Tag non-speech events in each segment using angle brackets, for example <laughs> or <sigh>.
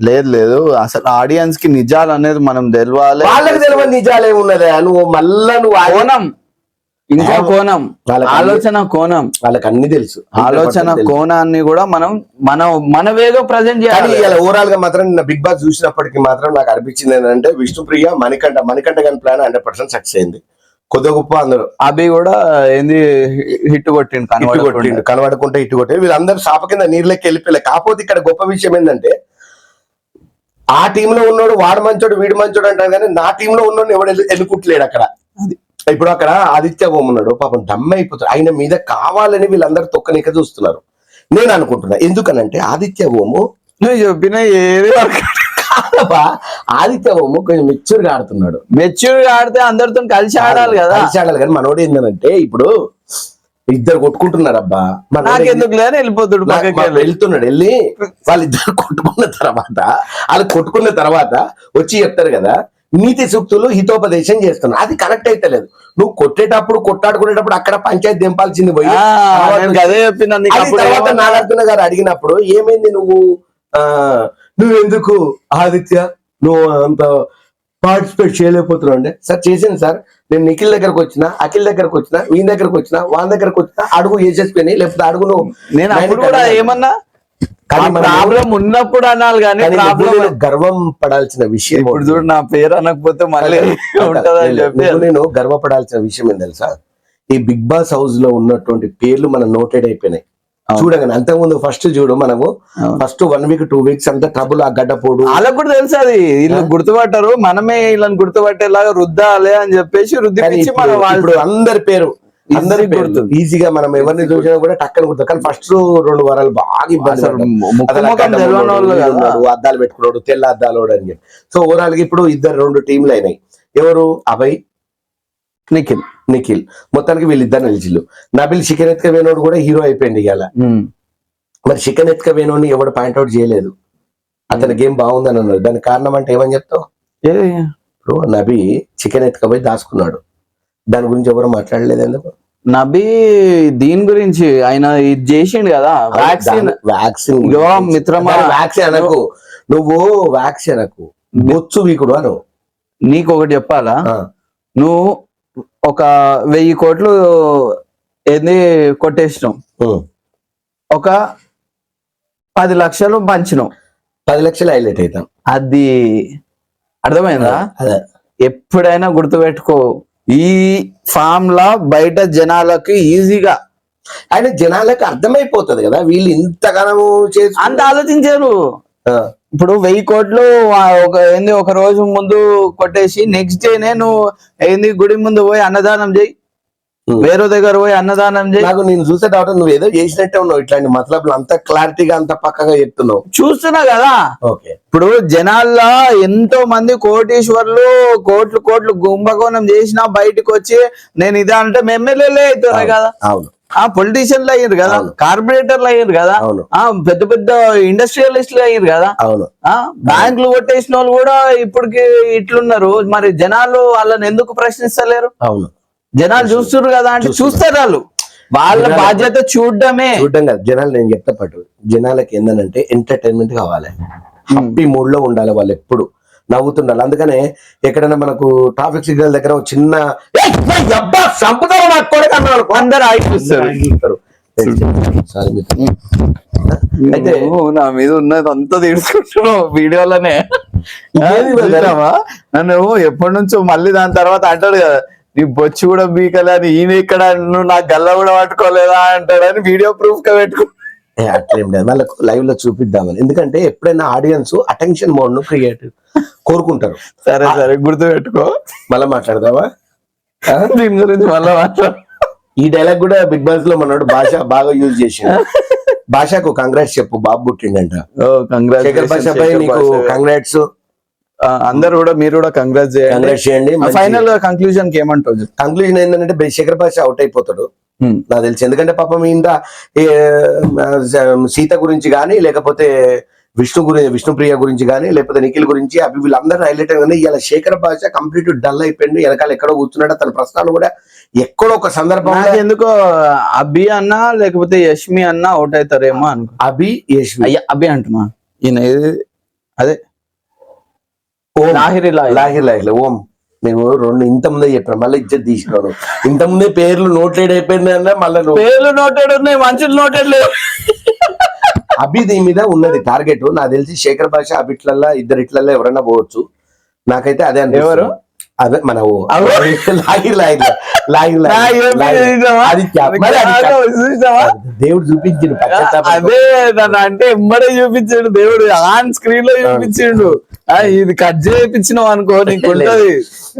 లేదు లేదు. అసలు ఆడియన్స్కి నిజాలు అనేది మనం తెలవాలి. వాళ్ళకి తెలియని నిజాలు ఏమున్నదా? నువ్వు మళ్ళా నువ్వు కోణం. ఇంకో కోణం. అన్ని- ఆలోచన కోణం. వాళ్ళకి అన్ని తెలుసు ఆలోచన 100% తెలుసు. కోణాన్ని కూడా మనం మనం మన వేలో ప్రజెంట్ కానీ చేయాలి. ఇలా ఓవరాల్గా మాత్రం నిన్న బిగ్ బాస్ చూసినప్పటికీ మాత్రం నాకు అనిపించింది ఏంటంటే విష్ణుప్రియ మణికంఠ మణికంఠ గారి ప్లాన్ హండ్రెడ్ పర్సెంట్ సక్సెస్ అయింది. కొద్ది గొప్ప అందరూ. అభి కూడా ఏంది హిట్ కొట్టిండు ఇటు కనబడకుండా. కొట్టిండు కనబడకుంటే ఇటు కొట్టి వీళ్ళందరూ సాప కింద నీళ్ళకి వెళ్ళిపోలే కాకపోతే ఇక్కడ గొప్ప విషయం ఏంటంటే ఆ టీంలో ఉన్నోడు వాడు మంచోడు వీడు మంచోడు అంటారు కానీ నా టీంలో ఉన్నోడు ఎవడు ఎన్నుకుంటలేడు అక్కడ. ఇప్పుడు అక్కడ ఆదిత్య ఓం ఉన్నాడు పాపం అయిపోతాడు. ఆయన మీద కావాలని వీళ్ళందరూ తొక్కనిక చూస్తున్నారు. నేను అనుకుంటున్నా ఎందుకనంటే ఆదిత్య ఓము నువ్వు చెప్పిన ఏది కాదబ్బా, ఆదిత్య ఓము కొంచెం మెచ్యూర్గా ఆడుతున్నాడు. మెచ్యూర్గా ఆడితే అందరితో కలిసి ఆడాలి కదా. కలిసి ఆడాలి కానీ మనోడు ఏంటంటే ఇప్పుడు ఇద్దరు కొట్టుకుంటున్నారు అబ్బా నాకెందుకు లేని వెళ్ళిపోతాడు. వెళ్తున్నాడు వెళ్ళి వాళ్ళిద్దరు కొట్టుకున్న తర్వాత వాళ్ళు కొట్టుకున్న తర్వాత వచ్చి చెప్తారు కదా నీతి సూక్తులు హితోపదేశం చేస్తున్నారు అది కరెక్ట్ అయితే లేదు నువ్వు కొట్టేటప్పుడు కొట్టాడుకునేటప్పుడు అక్కడ పంచాయతీ దింపాల్సింది పోయి అదే తర్వాత? నాగార్జున గారు అడిగినప్పుడు ఏమైంది నువ్వు ఆ నువ్వెందుకు ఆదిత్య నువ్వు అంత పార్టిసిపేట్ చేయలేకపోతున్నావు అంటే సార్ చేసింది సార్. నేను నిఖిల్ దగ్గరకు వచ్చిన అఖిల్ దగ్గరకు వచ్చిన వీని దగ్గరకు వచ్చిన వాని దగ్గరకు వచ్చిన అడుగు వేసేసుకుని లేకపోతే అడుగు నువ్వు నేను అప్పుడు కూడా ఏమన్నా? ప్రాబ్లం ఉన్నప్పుడు అనాలి కానీ గర్వం పడాల్సిన విషయం ఇప్పుడు చూడు నా పేరు అనకపోతే మళ్ళీ ఉంటదని చెప్పి నువ్వు నేను గర్వపడాల్సిన విషయం ఏం తెలుసా? ఈ బిగ్ బాస్ హౌస్లో ఉన్నటువంటి పేర్లు మన నోటెడ్ అయిపోయినాయి. చూడగానే అంతకుముందు ఫస్ట్ చూడు మనము. First one week two weeks అంతా ట్రబుల్ ఆ గడ్డపోడు. వాళ్ళకు కూడా తెలుసు అది. వీళ్ళు గుర్తుపట్టారు. మనమే వీళ్ళని గుర్తుపట్టేలాగా రుద్దాలి అని చెప్పేసి మనం వాళ్ళు అందరి పేరు అందరి గుర్తుంది. ఈజీగా మనం ఎవరిని చూసినా కూడా టక్కన గుర్తు కానీ ఫస్ట్ రెండు వారాలు బాగా ఇబ్బంది అద్దాలు పెట్టుకున్నాడు తెల్ల అద్దాలోడు అని చెప్పి. సో ఓవరాల్గా ఇప్పుడు ఇద్దరు రెండు టీంలు అయినాయి. ఎవరు? అభయ్ నిఖిల్ నిఖిల్. మొత్తానికి వీళ్ళిద్దరు నిలిచిల్లు. నబిల్ చికెన్ ఎత్తుక వేణోడు కూడా హీరో అయిపోయింది ఇవాళ. మరి చికెన్ ఎత్తుక వేణోడిని ఎవడు పాయింట్అవుట్ చేయలేదు. అతని గేమ్ బాగుందని అన్నారు దానికి కారణం అంటే ఏమని చెప్తావు? ఇప్పుడు నబి చికెన్ ఎత్తుకపోయి దాచుకున్నాడు. దాని గురించి ఎవరు మాట్లాడలేదు ఎందుకు? నబీ దీని గురించి ఆయన ఇది చేసిండు కదా వ్యాక్సిన్ వ్యాక్సిన్ మిత్రమా, వ్యాక్సిన్ అనకు. నువ్వు వ్యాక్సిన్ అనకు. బొచ్చు వీకుడు అను. నీకు ఒకటి చెప్పాలా నువ్వు ఒక వెయ్యి కోట్లు ఏంది కొట్టేసినావు ఉం. ఒక పది లక్షలు పంచినావు పది లక్షలు హైలైట్ అవుతాం అది అర్థమైందా? ఎప్పుడైనా గుర్తుపెట్టుకో ఈ ఫామ్ లా బయట జనాలకు ఈజీగా. ఆయన జనాలకు అర్థమైపోతుంది కదా వీళ్ళు ఇంతగానము చేసి అంత ఆలోచించారు. ఇప్పుడు వెయ్యి కోట్లు ఒక ఏంది ఒక రోజు ముందు కొట్టేసి నెక్స్ట్ డేనే నువ్వు ఏంది గుడి ముందు పోయి అన్నదానం చేయి. వేరే దగ్గర పోయి అన్నదానం చేయి. నాకు నేను చూసే డౌట్ నువ్వు ఏదో చేసినట్టే ఉన్నావు ఇట్లాంటి మతలబులు అంత క్లారిటీగా అంత పక్కగా చెప్తున్నావు. చూస్తున్నా కదా. ఓకే. ఇప్పుడు జనాల్లో ఎంతో మంది కోటీశ్వర్లు కోట్లు కోట్లు కుంభకోణం చేసినా బయటకు వచ్చి నేను ఇదే అంటే ఎమ్మెల్యేలే అవుతున్నాయి కదా. అవును. ఆ పొలిటీషియన్లు అయ్యారు కదా. కార్పొరేటర్లు అయ్యారు కదా. అవును. ఆ పెద్ద పెద్ద ఇండస్ట్రియలిస్టులు అయ్యారు కదా. అవును. ఆ బ్యాంకులు కొట్టేసిన వాళ్ళు కూడా ఇప్పటికి ఇట్లున్నారు. మరి జనాలు వాళ్ళని ఎందుకు ప్రశ్నిస్తలేరు? అవును. జనాలు చూస్తున్నారు కదా అంటే. చూస్తారు వాళ్ళు. వాళ్ళ బాధ్యత చూడడమే. చూడడం కాదు. జనాలు నేను చెప్తా పట్టు జనాలకి ఏంటంటే ఎంటర్టైన్మెంట్ కావాలి. హ్యాపీ మూడ్లో ఉండాలి వాళ్ళు ఎప్పుడు. నవ్వుతుండాలి అందుకనే ఎక్కడైనా మనకు ట్రాఫిక్ సిగ్నల్ దగ్గర ఒక చిన్న "ఏయ్, ఏయ్, అబ్బా, చంపుతావు నా కొడుకు" అన్నాడు అనుకో. అందరు. అయితే నా మీద ఉన్నది అంతా తీసుకుంటున్నావు వీడియోలోనే? నన్ను ఎప్పటి నుంచో మళ్ళీ దాని తర్వాత అంటాడు కదా నీ బొచ్చు కూడా బీకలే అని ఈయన ఇక్కడ నువ్వు నా గల్ల కూడా పట్టుకోలేదా అంటాడని వీడియో ప్రూఫ్గా పెట్టుకో ఏ, అట్లేం లేదు. వాళ్ళకు లైవ్లో చూపిద్దామని. ఎందుకంటే ఎప్పుడైనా ఆడియన్స్ అటెన్షన్ మోడ్ను క్రియేట్ కోరుకుంటారు. సరే సరే గుర్తు పెట్టుకో మళ్ళీ మాట్లాడదామా? ఆ? దీని గురించి మళ్ళీ మాట్లాడు. ఈ డైలాగ్ కూడా బిగ్ బాస్లో మనోడు భాష బాగా యూజ్ చేసిండు. భాషకు కంగ్రాట్స్ చెప్పు బాబు పుట్టిండంట. శేఖర్ భాష పై నీకు కంగ్రాట్స్ అందరు కూడా మీరు కూడా కంగ్రాట్స్ చేయండి. ఫైనల్ కంక్లూజన్ చెప్పు. కంక్లూజన్ ఏంటంటే శేఖర్ భాష అవుట్ అయిపోతాడు. నాకు తెలిసి. ఎందుకంటే పాపం ఇంత సీత గురించి కానీ లేకపోతే విష్ణు గురించి విష్ణుప్రియ గురించి కానీ లేకపోతే నిఖిల్ గురించి అవి వీళ్ళందరూ హైలైట్ కానీ ఇలా శేఖర్ భాష కంప్లీట్ డల్ అయిపోయింది. వెనకాల ఎక్కడో కూర్చున్నాడు. తన ప్రశ్నలు కూడా ఎక్కడో ఒక సందర్భంలో నాకు ఎందుకో అభి అన్న లేకపోతే యష్మి అన్న అవుట్ అవుతారేమో అనుకో. అభి యశ్వి అయ్యా అభి అంటున్నా. ఈయన అదే. ఓం. లాహిరి లాహిరి. లాహిర్ లాహిర్. ఓం. నేను రెండు ఇంత ముందే చెప్పాను మళ్ళీ ఇజ్జత్ తీసినాను ఇంత ముందే పేర్లు నోట్లేడ్ అయిపోయింది అన్న మళ్ళీ నువ్వు పేర్లు నోటెడ్ ఉన్నాయి మనుషులు నోటెడ్ లేవు అభి దీని మీద ఉన్నది టార్గెట్ నాకు తెలిసి శేఖర్ భాష అభిట్లల్లా ఇద్దరు ఇట్లల్లా ఎవరైనా పోవచ్చు నాకైతే అదే అనిపిస్తుంది. ఎవరు? అదే మన? అది అది? దేవుడు పశ్చాత్తాపం. అదే అంటే ఎంబడే చూపించాడు దేవుడు ఆన్ స్క్రీన్లో చూపించిండు ఆ, ఇది కట్ చేయించినావు అనుకో నీకు ఉంటది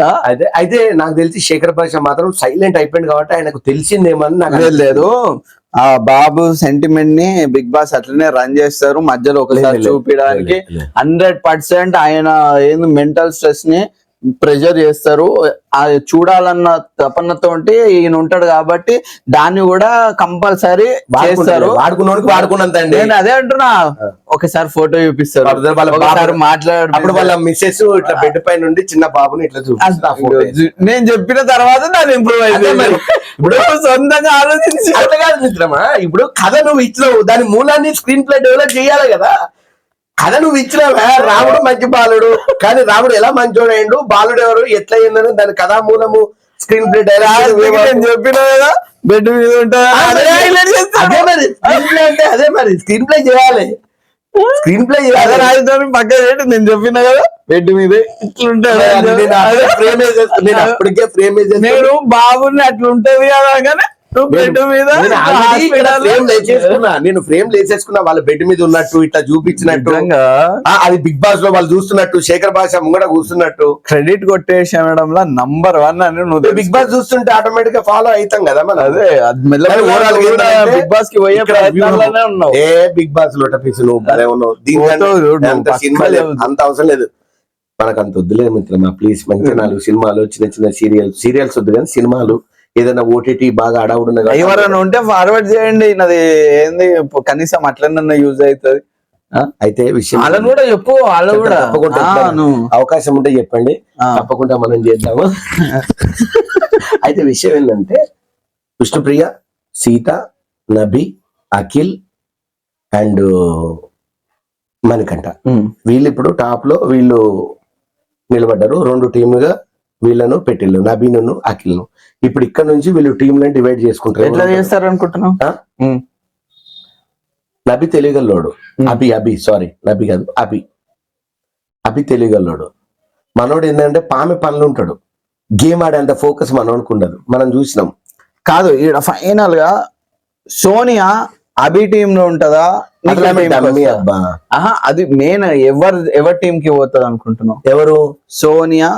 ఆ? అయితే అయితే నాకు తెలిసి శేఖర్ భాష మాత్రం సైలెంట్ అయిపోయింది కాబట్టి ఆయనకు తెలిసిందేమని నాకు లేదు లేదు ఆ బాబు సెంటిమెంట్ని బిగ్ బాస్ అట్లనే రన్ చేస్తారు మధ్యలో ఒకసారి. చూపించడానికి. హండ్రెడ్ పర్సెంట్ ఆయన ఏంది మెంటల్ స్ట్రెస్ని ప్రెజర్ చేస్తారు. అది చూడాలన్న తపనతో ఈయన ఉంటాడు కాబట్టి దాన్ని కూడా కంపల్సరీ చేస్తారు. అండి. నేను అదే అంటున్నా. ఒకసారి ఫోటో చూపిస్తారు. వాళ్ళ ఒకసారి మాట్లాడు అప్పుడు వాళ్ళ మిస్సెస్ ఇట్లా బెడ్ పైన నుండి చిన్న బాబుని ఇట్లా photo. నేను చెప్పిన తర్వాత దాన్ని ఇంప్రూవ్ మరి. ఇప్పుడు సొంతంగా ఆలోచించి మిత్రమా. ఇప్పుడు కథ నువ్వు ఇచ్చినావు. దాని మూలాన్ని స్క్రీన్ ప్లే డెవలప్ చేయాలి కదా. కథ నువ్వు ఇచ్చినావా రాముడు మంచి బాలుడు. కానీ రాముడు ఎలా మంచోడైండు? బాలుడు ఎవరు ఎట్లా అయిందని దాని కథా మూలము స్క్రీన్ ప్లే నేను డైలాగ్ చెప్పిన కదా బెడ్ మీద ఉంటుంది అదే మరి స్క్రీన్ ప్లే అంటే అదే మరి స్క్రీన్ ప్లే చేయాలి. స్క్రీన్ ప్లే చేయాలి. రాజధాని పక్కన నేను చెప్పిన కదా బెడ్ మీద ఇట్లుంటాడు అది నేను. నేను అప్పటికే ఫ్రేమ్ నేను బాబుని అట్లుంటది కదా కానీ నేను ఫ్రేమ్ లేచేసుకున్నా. నేను ఫ్రేమ్ లేచేసుకున్నా వాళ్ళ బెడ్ మీద ఉన్నట్టు ఇట్లా చూపించినట్టు. అది బిగ్ బాస్లో వాళ్ళు చూస్తున్నట్టు శేఖర్ భాష ముంగడ కూర్చున్నట్టు. క్రెడిట్ కొట్టేసేయడంలో నంబర్ వన్ అని నువ్వు బిగ్ బాస్ చూస్తుంటే ఆటోమేటిక్గా ఫాలో అవుతాం కదా మనం. అదే బిగ్ బాస్కి పోయే ఏ బిగ్ బాస్ లేదు. అంత అవసరం లేదు. మనకు అంత వద్దులే మిత్రమా ప్లీజ్ మంచి నాలుగు సినిమాలు చిన్న చిన్న సీరియల్ సీరియల్స్ వద్దు కానీ సినిమాలు. ఏదైనా ఓటీటీ బాగా అడవుడున్న ఎవరైనా ఉంటే ఫార్వర్డ్ చేయండి. నాది ఏంది? కనీసం అట్లనే యూజ్ అవుతుంది. అయితే విషయం వాళ్ళని కూడా చెప్పు వాళ్ళు కూడా. తప్పకుండా అవకాశం ఉంటే చెప్పండి. తప్పకుండా మనం చేద్దాము. <laughs> అయితే విషయం ఏంటంటే విష్ణుప్రియ సీత నబి అఖిల్ అండ్ మణికంఠ. వీళ్ళు ఇప్పుడు టాప్లో వీళ్ళు నిలబడ్డారు. రెండు టీములుగా వీళ్ళను పెట్టిల్లు నబీను అఖిల్ను. ఇప్పుడు ఇక్కడ నుంచి వీళ్ళు టీంలను డివైడ్ ఎట్లా చేసుకుంటారు చేస్తారు అనుకుంటున్నావు ఆ? ఉమ్. నబి తెలియగల్లోడు. అభి అభి సారీ నబి కాదు అభి అభి తెలియగల్లోడు మనోడు ఏంటంటే పామె పనులు ఉంటాడు. గేమ్ ఆడేంత ఫోకస్ మనోడికి ఉండదు. మనం చూసినాం. కాదు ఈడ ఫైనల్గా సోనియా అభి టీమ్లో ఉంటదా అది మెయిన్ ఎవరు ఎవరి టీం కి పోతుంది అనుకుంటున్నావు ఎవరు? సోనియా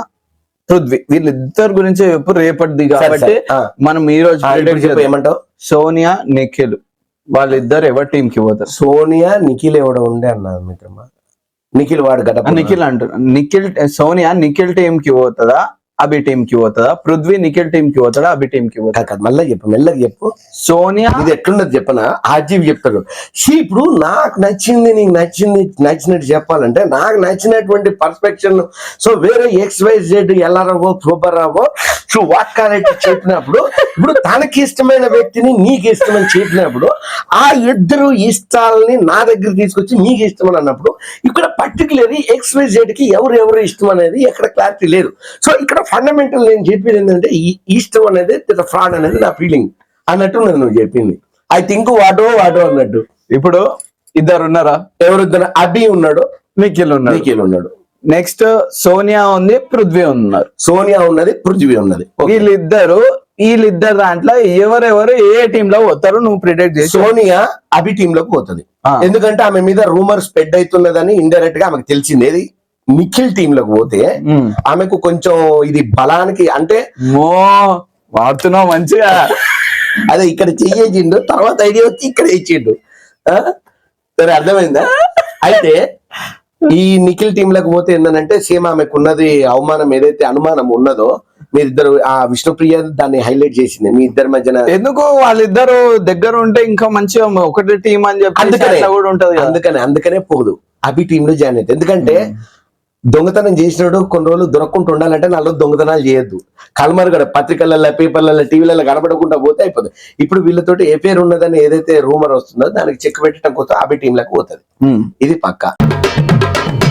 పృథ్వీ. వీళ్ళిద్దరు గురించి చెప్పు రేపటిది కాబట్టి. మనం ఈ రోజు. ఏమంటావు? సోనియా నిఖిల్ వాళ్ళిద్దరు ఎవరి టీం కి పోతారు? సోనియా నిఖిల్ ఎవడో ఉండే అన్నారు మిత్రమా? నిఖిల్ వాడు ఆ, నిఖిల్ అంటారు నిఖిల్ సోనియా నిఖిల్ టీం కి పోతుందా అభి టీం కి పోతుందా? పృథ్వీ నిఖిల్ టీం కి పోతాడా? అభి టీం కి పోతాడా? కాదు, మళ్ళా చెప్పు మెల్లగా చెప్పు. సోనియా? ఇది ఎట్లున్నది చెప్పనా? ఆర్జీవి చెప్తాడు. "See, ఇప్పుడు నాకు నచ్చింది నీకు నచ్చింది నచ్చినట్టు చెప్పాలంటే నాకు నచ్చినటువంటి పర్స్పెక్షన్ సో వేరే ఎక్స్ వై జెడ్ ఎల్లారావో సూపర్ రావో సో వాట్ కారెక్ట్ చెప్పినప్పుడు ఇప్పుడు తనకి ఇష్టమైన వ్యక్తిని నీకు ఇష్టమని చెప్పినప్పుడు ఆ ఇద్దరు ఇష్టాలని నా దగ్గర తీసుకొచ్చి మీకు ఇష్టం అని అన్నప్పుడు ఇక్కడ పర్టికులర్ ఎక్స్ వై జెడ్కి ఎవరు ఎవరు ఇష్టం అనేది ఎక్కడ క్లారిటీ లేదు. సో ఇక్కడ ఫండమెంటల్ నేను చెప్పేది ఏంటంటే ఈ ఇష్టం అనేది ఫ్రాడ్ అనేది నా ఫీలింగ్ అన్నట్టు నువ్వు చెప్పింది. ఐ థింక్ వాటో వాటో అన్నట్టు. ఇప్పుడు ఇద్దరు ఉన్నారా? ఎవరు అభి ఉన్నాడు నిఖిల్ ఉన్నారు నిఖిల్ ఉన్నాడు. నెక్స్ట్ సోనియా ఉంది పృథ్వీ ఉన్నారు. సోనియా ఉన్నది పృథ్వీ ఉన్నది. వీళ్ళిద్దరు వీళ్ళిద్దరు దాంట్లో ఎవరెవరు ఏ టీమ్లో పోతారు నువ్వు ప్రిడిక్ట్ చేసి సోనియా అభి టీమ్లోకి పోతుంది. ఎందుకంటే ఆమె మీద రూమర్ స్ప్రెడ్ అవుతున్నదని ఇండైరెక్ట్గా ఆమెకు తెలిసింది. ఏది? నిఖిల్ టీమ్లోకి పోతే. ఆమెకు కొంచెం ఇది బలానికి అంటే మో వాడుతున్నావు మంచిగా. అదే ఇక్కడ చెయ్యేసిండు తర్వాత ఐడియా వచ్చి ఇక్కడ ఇచ్చిండు? సరే అర్థమైందా? అయితే ఈ నిఖిల్ టీమ్లకు పోతే ఏంటంటే సేమ్ ఆమెకు ఉన్నది అవమానం ఏదైతే అనుమానం ఉన్నదో మీరిద్దరు ఆ విష్ణుప్రియ దాన్ని హైలైట్ చేసింది మీ ఇద్దరి మధ్యన. ఎందుకు వాళ్ళిద్దరు దగ్గర ఉంటే ఇంకా మంచిగా ఒకటే టీం అని చెప్పి అందుకనే. కూడా ఉంటది. అందుకనే అందుకనే పోదు. అభి టీమ్లో జాయిన్ అయితే. ఎందుకంటే దొంగతనం చేసినాడు కొన్ని రోజులు దొరకకుండా ఉండాలంటే నాలుగు దొంగతనాలు చేయొద్దు. కలమరుగడ పత్రికలలో పేపర్లలో టీవీలలో కనబడకుండా పోతే అయిపోతుంది ఇప్పుడు వీళ్ళతోటి ఏ పేరు ఉన్నదని ఏదైతే రూమర్ వస్తుందో దానికి చెక్ పెట్టడం కోసం అభి టీంలకు పోతుంది. ఇది పక్క. Thank you.